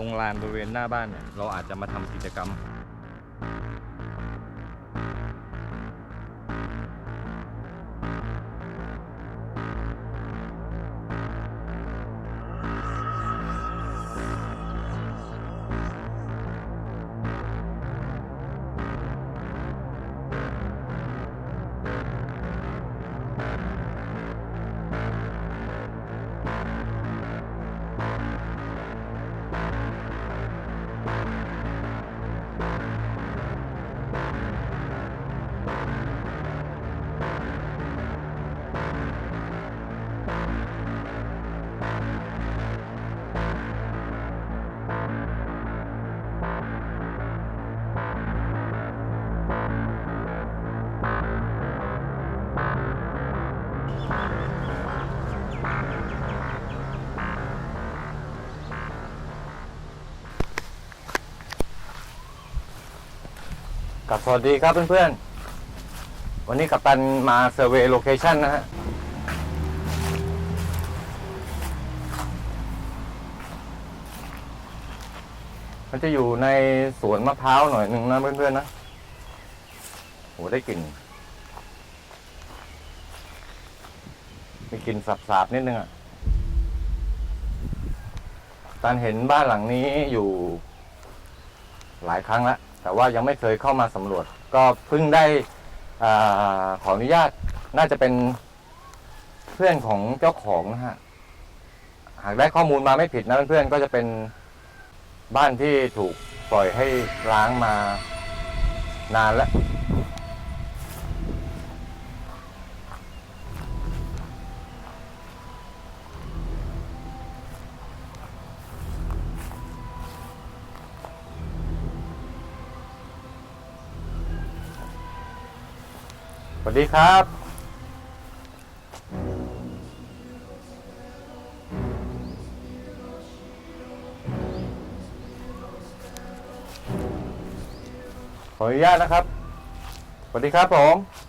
รงลานบริเวณหน้าบ้านเนี่ยเราอาจจะมาทำกิจกรรม กับสวัสดีครับเพื่อนๆ วันนี้กัปตันมาเซอร์เวย์โลเคชันนะฮะ มันจะอยู่ในสวนมะพร้าวหน่อยหนึ่งนะเพื่อนๆนะ โหได้กลิ่น มีกลิ่นสาบๆ นิดนึงอะ่ะตันเห็นบ้านหลังนี้อยู่หลายครั้งแล้ว แต่ว่ายังไม่เคยเข้ามาสำรวจ ก็เพิ่งได้อาขออนุญาตน่าจะเป็นเพื่อนของเจ้าของนะฮะหากได้ข้อมูลมาไม่ผิดนะเพื่อนๆก็จะเป็นบ้านที่ถูกปล่อยให้ล้างมานานแล้ว วัสดีครับ ขออนุญาตนะครับ สวัสดีครับผม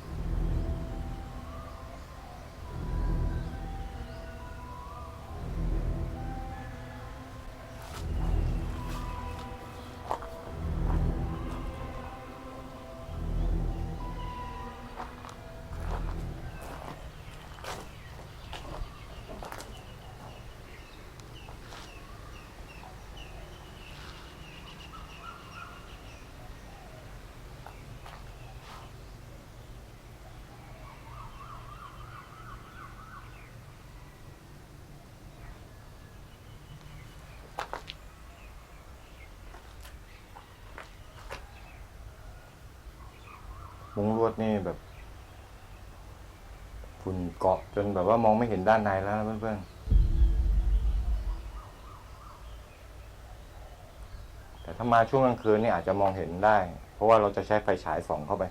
มุ้งลวดนี่แบบฝุ่นเกาะจนแบบว่ามองไม่เห็นด้านในแล้วนะเพื่อนๆ แต่ถ้ามาช่วงกลางคืนนี่อาจจะมองเห็นได้ เพราะว่าเราจะใช้ไฟฉายส่องเข้าไป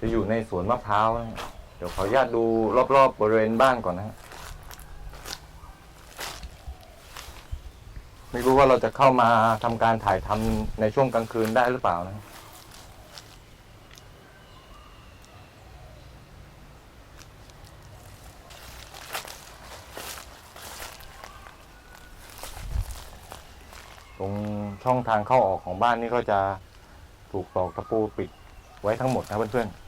จะอยู่ในสวนมะพร้าวนะเดี๋ยวขออนุญาตดูรอบๆบริเวณบ้านก่อนนะฮะ ไม่รู้ว่าเราจะเข้ามาทำการถ่ายทำในช่วงกลางคืนได้หรือเปล่านะ ตรงช่องทางเข้าออกของบ้านนี่ก็จะถูกตอกตะปูปิดไว้ทั้งหมดนะเพื่อนๆ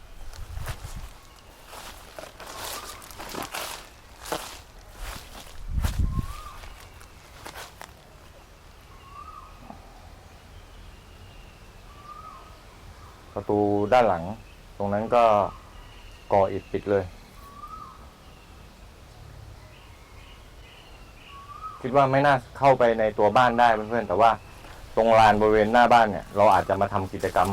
ประตูด้านหลัง ตรงนั้นก็ก่ออิฐปิดเลย คิดว่าไม่น่าเข้าไปในตัวบ้านได้เพื่อนๆแต่ว่าตรงลานบริเวณหน้าบ้านเนี่ย เราอาจจะมาทำกิจกรรม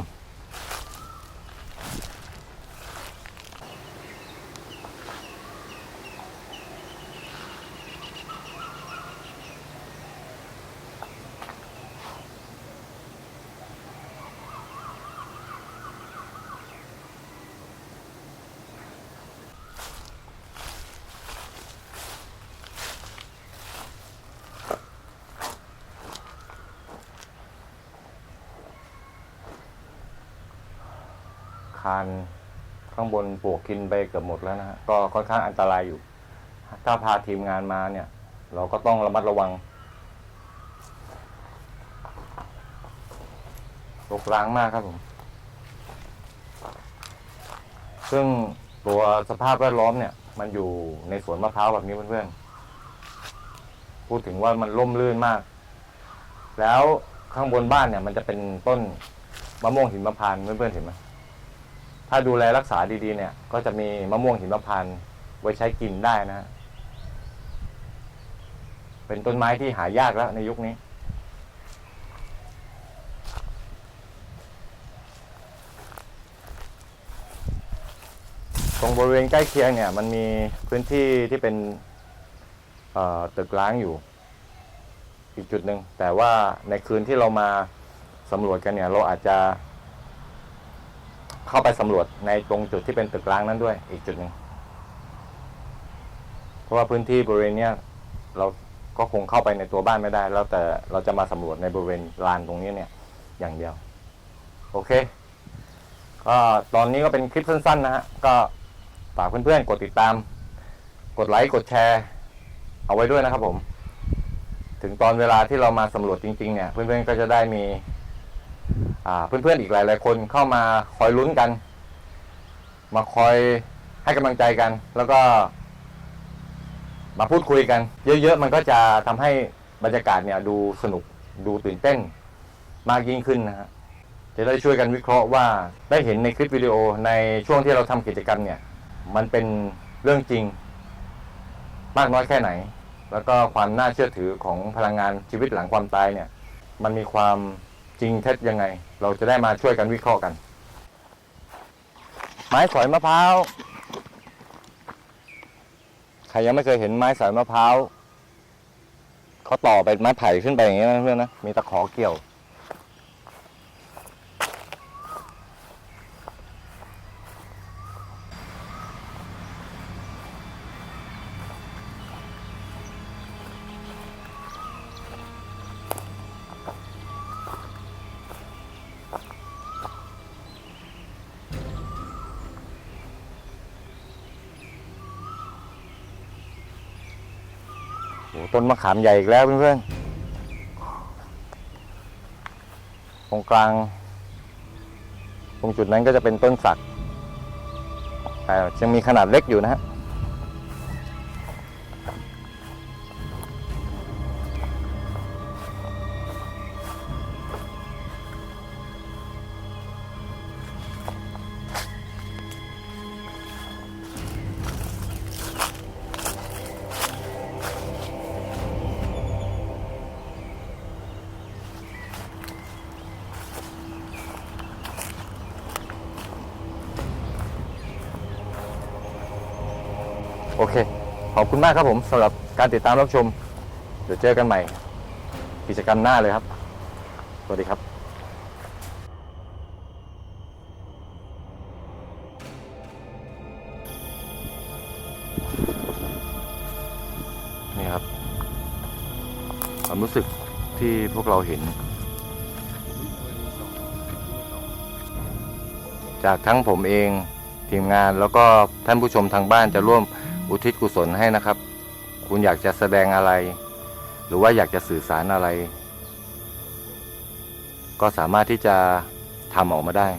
านข้างบนปวกกินไปเกือบหมดแล้วนะฮะก็ค่อนข้างอันตรายอยู่ ถ้าพาทีมงานมาเนี่ย เราก็ต้องระมัดระวังรกร้างมากครับผม ซึ่งตัวสภาพแวดล้อมเนี่ย มันอยู่ในสวนมะพร้าวแบบนี้เพื่อนๆ พูดถึงว่ามันร่มรื่นมาก แล้วข้างบนบ้านเนี่ย มันจะเป็นต้นมะม่วงหินมะพร้านเพื่อนๆเห็นไหม ถ้าดูแลรักษาดีๆเนี่ย ก็จะมีมะม่วงหินมะพร้านต์ไว้ใช้กินได้นะฮะเป็นต้นไม้ที่หายากแล้วในยุคนี้ ตรงบริเวณใกล้เคียงเนี่ย มันมีพื้นที่ที่เป็นตึกร้างอยู่ อีกจุดหนึ่งแต่ว่าในคืนที่เรามาสำรวจกันเนี่ย เราอาจจะ เข้าไปสำรวจในตรงจุดที่เป็นตึกร้างนั้นด้วย อีกจุดหนึ่งเพราะว่าพื้นที่บริเวณเนี้ยเราก็คงเข้าไปในตัวบ้านไม่ได้ แล้วแต่เราจะมาสำรวจในบริเวณลานตรงนี้เนี่ย อย่างเดียว โอเค ก็ตอนนี้ก็เป็นคลิปสั้น ๆ นะฮะก็ฝากเพื่อนๆกดติดตาม กดไลค์กดแชร์ เอาไว้ด้วยนะครับผม ถึงตอนเวลาที่เรามาสำรวจจริง ๆ เนี่ย เพื่อนๆก็จะได้มี เพื่อนๆอีกหลายๆคนเข้ามาคอยลุ้นกัน มาคอยให้กำลังใจกัน แล้วก็มาพูดคุยกัน เยอะๆ มันก็จะทำให้บรรยากาศเนี่ยดูสนุกดูตื่นเต้นมากยิ่งขึ้นนะฮะจะได้ช่วยกันวิเคราะห์ว่าได้เห็นในคลิปวิดีโอในช่วงที่เราทำกิจกรรมเนี่ย มันเป็นเรื่องจริง มากน้อยแค่ไหน แล้วก็ความน่าเชื่อถือของพลังงานชีวิตหลังความตายเนี่ย มันมีความ จริงเท็จยังไง เราจะได้มาช่วยกันวิเคราะห์กัน ไม้สอยมะพร้าวใครยังไม่เคยเห็นไม้สอยมะพร้าวเขาต่อไปไม้ไผ่ขึ้นไปอย่างเงี้ยนะเพื่อนนะมีตะขอเกี่ยว โอ้ต้นมะขามใหญ่อีกแล้วเพื่อนๆตรงกลาง ตรงจุดนั้นก็จะเป็นต้นสักแต่ยังมีขนาดเล็กอยู่นะฮะ โอเค ขอบคุณมากครับผมสำหรับการติดตามรับชม เดี๋ยวเจอกันใหม่ กิจกรรมหน้าเลยครับ สวัสดีครับนี่ครับ ความรู้สึกที่พวกเราเห็น จากทั้งผมเองทีมงานแล้วก็ท่านผู้ชมทางบ้านจะร่วม อุทิศกุศลให้นะครับ คุณอยากจะแสดงอะไร หรือว่าอยากจะสื่อสารอะไร ก็สามารถที่จะทำออกมาได้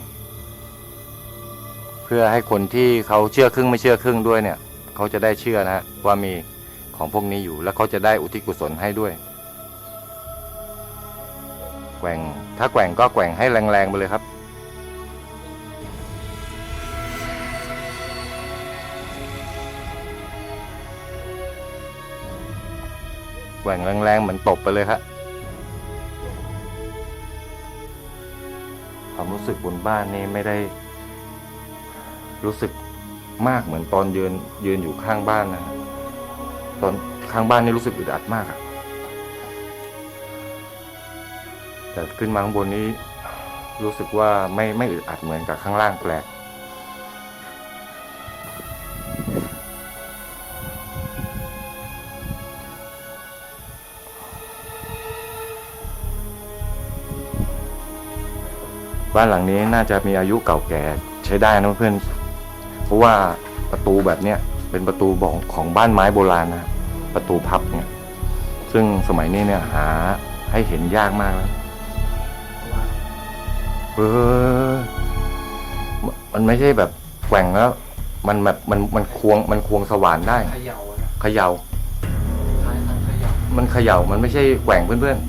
เพื่อให้คนที่เขาเชื่อครึ่งไม่เชื่อครึ่งด้วยเนี่ย เขาจะได้เชื่อนะฮะว่ามีของพวกนี้อยู่ แล้วเขาจะได้อุทิศกุศลให้ด้วย แกว่งถ้าแกว่งก็แกว่งให้แรงๆไปเลยครับ ว่งแรงๆเหมือนตบไปเลยครับความรู้สึกบนบ้านนี่ไม่ได้ รู้สึกมากเหมือนตอนยืนยืนอยู่ข้างบ้านนะฮะตอนข้างบ้านนี่รู้สึกอึดอัดมากอะแต่ขึ้นมาข้างบนนี้รู้สึกว่าไม่ไม่อึดอัดเหมือนกับข้างล่างแปลก บ้านหลังนี้น่าจะมีอายุเก่าแก่ใช้ได้นะเพื่อนเพราะว่าประตูแบบเนี้ยเป็นประตูของของบ้านไม้โบราณนะประตูพับเนี่ยซึ่งสมัยนี้เนี่ยหาให้เห็นยากมากแล้วเออมันมันไม่ใช่แบบแกว่งแล้ว มันแบบมันมันควงมันควงสว่านได้เขย่าอะนะเขยา่าท้ายทางเขย่ามันเขย่ามันไม่ใช่แกว่งเพื่อนๆ